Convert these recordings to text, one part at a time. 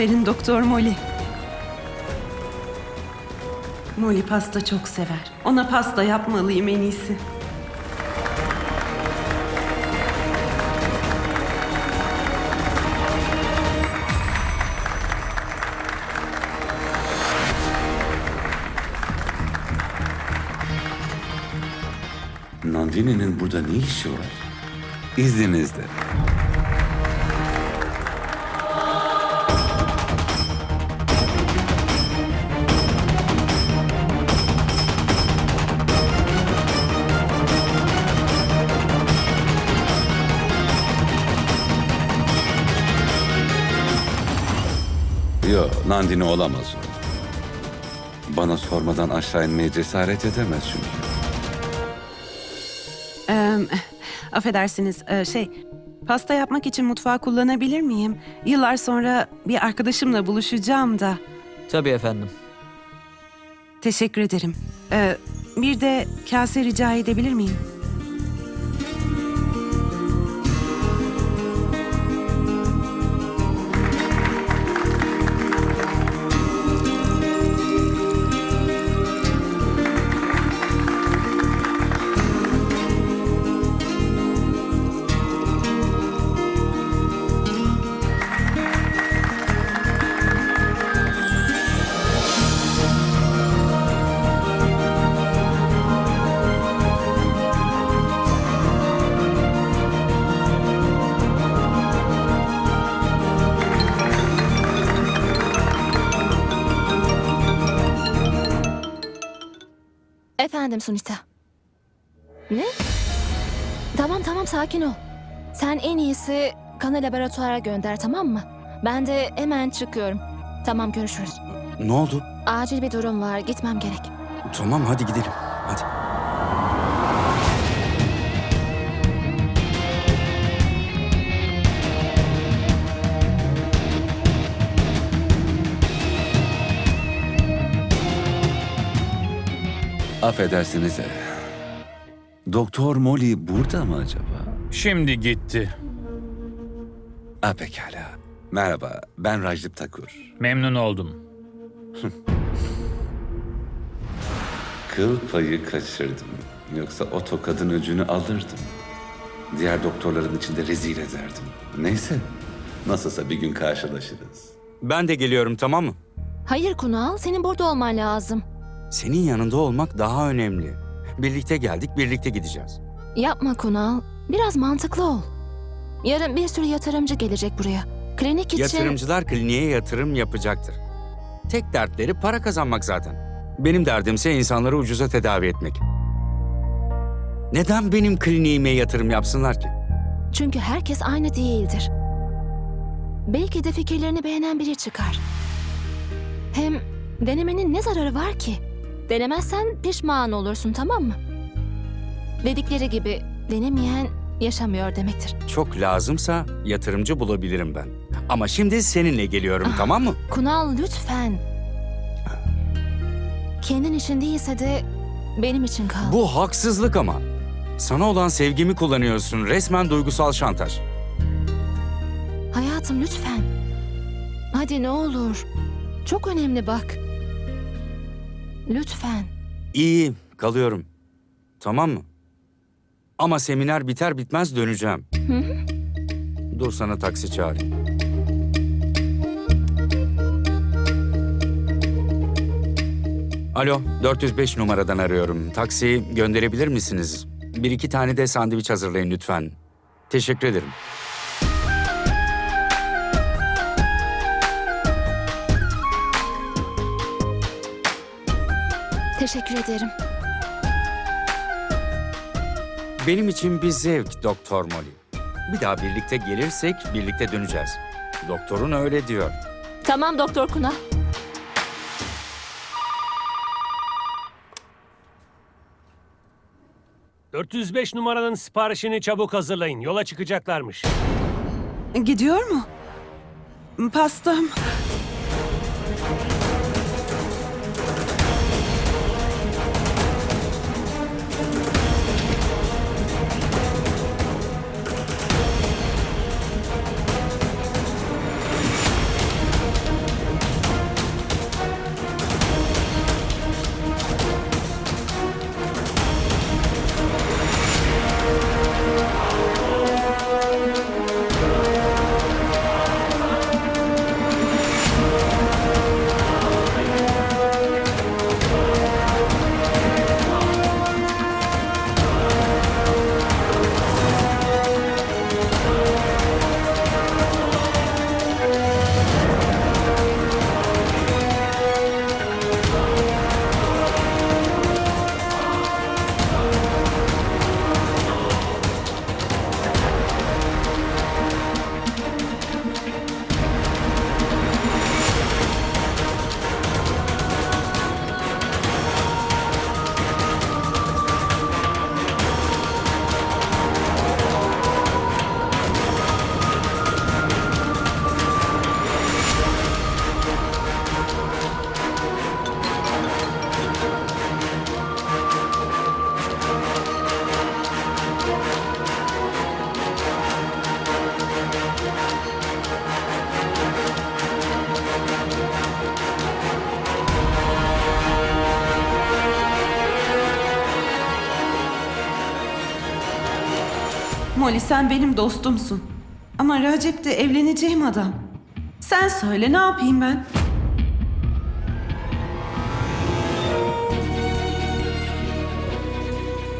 Aferin Doktor Molly. Molly pasta çok sever. Ona pasta yapmalıyım en iyisi. Nandini'nin burada ne işi var? İzninizle. Yo, Nandini olamaz o. Bana sormadan aşağı inmeye cesaret edemez çünkü. Ee, affedersiniz, ee, şey... Pasta yapmak için mutfağı kullanabilir miyim? Yıllar sonra bir arkadaşımla buluşacağım da. Tabii efendim. Teşekkür ederim. Ee, bir de kase rica edebilir miyim? Efendim Sunita. Ne? Tamam tamam sakin ol. Sen en iyisi kanı laboratuvara gönder tamam mı? Ben de hemen çıkıyorum. Tamam görüşürüz. Ne oldu? Acil bir durum var gitmem gerek. Tamam hadi gidelim. Hadi. Affedersiniz. Doktor Molly burada mı acaba? Şimdi gitti. Ha pekala. Merhaba, ben Rajdip Takur. Memnun oldum. Kıl payı kaçırdım. Yoksa o tokadın öcünü alırdım. Diğer doktorların içinde rezil ederdim. Neyse, nasılsa bir gün karşılaşırız. Ben de geliyorum tamam mı? Hayır Kunal senin burada olman lazım. Senin yanında olmak daha önemli. Birlikte geldik, birlikte gideceğiz. Yapma Kunal. Biraz mantıklı ol. Yarın bir sürü yatırımcı gelecek buraya. Klinik için... Yatırımcılar kliniğe yatırım yapacaktır. Tek dertleri para kazanmak zaten. Benim derdimse insanları ucuza tedavi etmek. Neden benim kliniğime yatırım yapsınlar ki? Çünkü herkes aynı değildir. Belki de fikirlerini beğenen biri çıkar. Hem denemenin ne zararı var ki? Denemezsen pişman olursun tamam mı? Dedikleri gibi denemeyen yaşamıyor demektir. Çok lazımsa yatırımcı bulabilirim ben. Ama şimdi seninle geliyorum tamam mı? Kunal lütfen. Kendin için değilse de benim için kal. Bu haksızlık ama. Sana olan sevgimi kullanıyorsun. Resmen duygusal şantaj. Hayatım lütfen. Hadi ne olur. Çok önemli bak. Lütfen. İyi, kalıyorum. Tamam mı? Ama seminer biter bitmez döneceğim. Dur sana taksi çağırayım. Alo, 405 numaradan arıyorum. Taksi gönderebilir misiniz? Bir iki tane de sandviç hazırlayın lütfen. Teşekkür ederim. Teşekkür ederim. Benim için bir zevk Doktor Molly. Bir daha birlikte gelirsek birlikte döneceğiz. Doktorun öyle diyor. Tamam Doktor Kunal. ...405 numaranın siparişini çabuk hazırlayın. Yola çıkacaklarmış. Gidiyor mu? Pastam. Molly sen benim dostumsun. Ama Recep de evleneceğim adam. Sen söyle ne yapayım ben?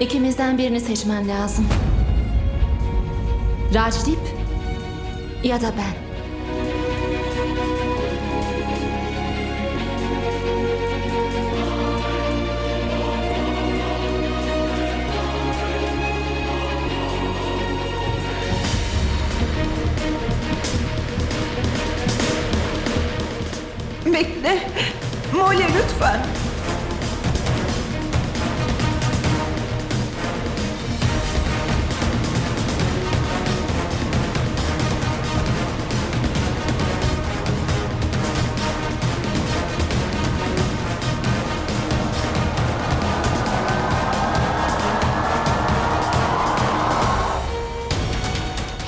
İkimizden birini seçmen lazım. Rajdip ya da ben. Bekle. Molly lütfen.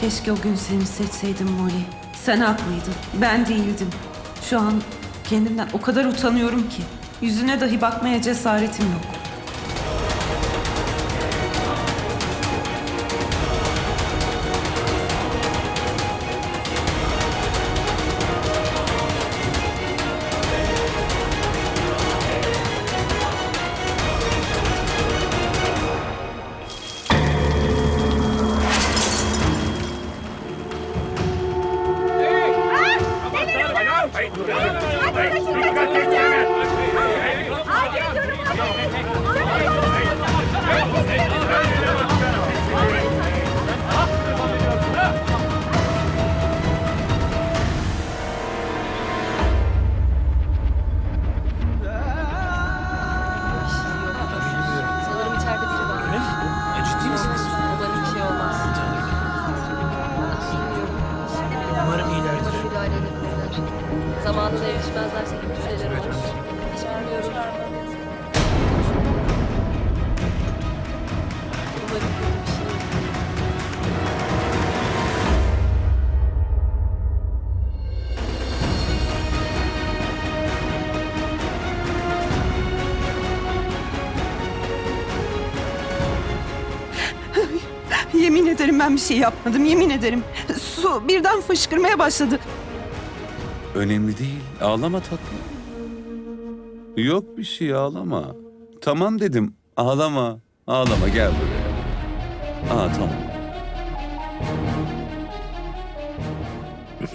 Keşke o gün seni seçseydim Molly. Sen haklıydın. Ben değildim. Şu an kendimden o kadar utanıyorum ki. Yüzüne dahi bakmaya cesaretim yok. Dikkat et! Hayır durun! Umarım. Yemin ederim ben bir şey yapmadım. Yemin ederim. Su birden fışkırmaya başladı. Önemli değil. Ağlama tatlım. Yok bir şey ağlama. Tamam dedim. Ağlama. Ağlama gel buraya. Aa tamam.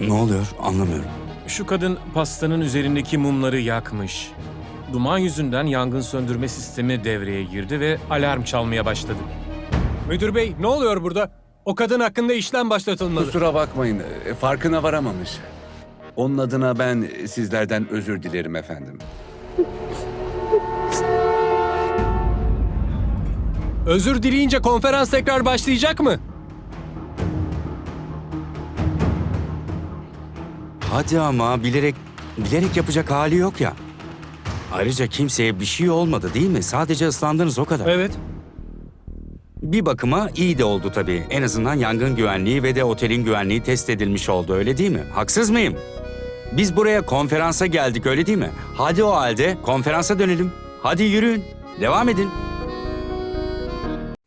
Ne oluyor anlamıyorum. Şu kadın pastanın üzerindeki mumları yakmış. Duman yüzünden yangın söndürme sistemi devreye girdi ve alarm çalmaya başladı. Müdür bey ne oluyor burada? O kadın hakkında işlem başlatılmalı. Kusura bakmayın. e, Farkına varamamış. Onun adına ben sizlerden özür dilerim efendim. Özür dileyince konferans tekrar başlayacak mı? Hadi ama bilerek bilerek yapacak hali yok ya. Ayrıca kimseye bir şey olmadı değil mi? Sadece ıslandınız o kadar. Evet. Bir bakıma iyi de oldu tabii. En azından yangın güvenliği ve de otelin güvenliği test edilmiş oldu öyle değil mi? Haksız mıyım? Biz buraya konferansa geldik öyle değil mi? Hadi o halde konferansa dönelim. Hadi yürüyün. Devam edin.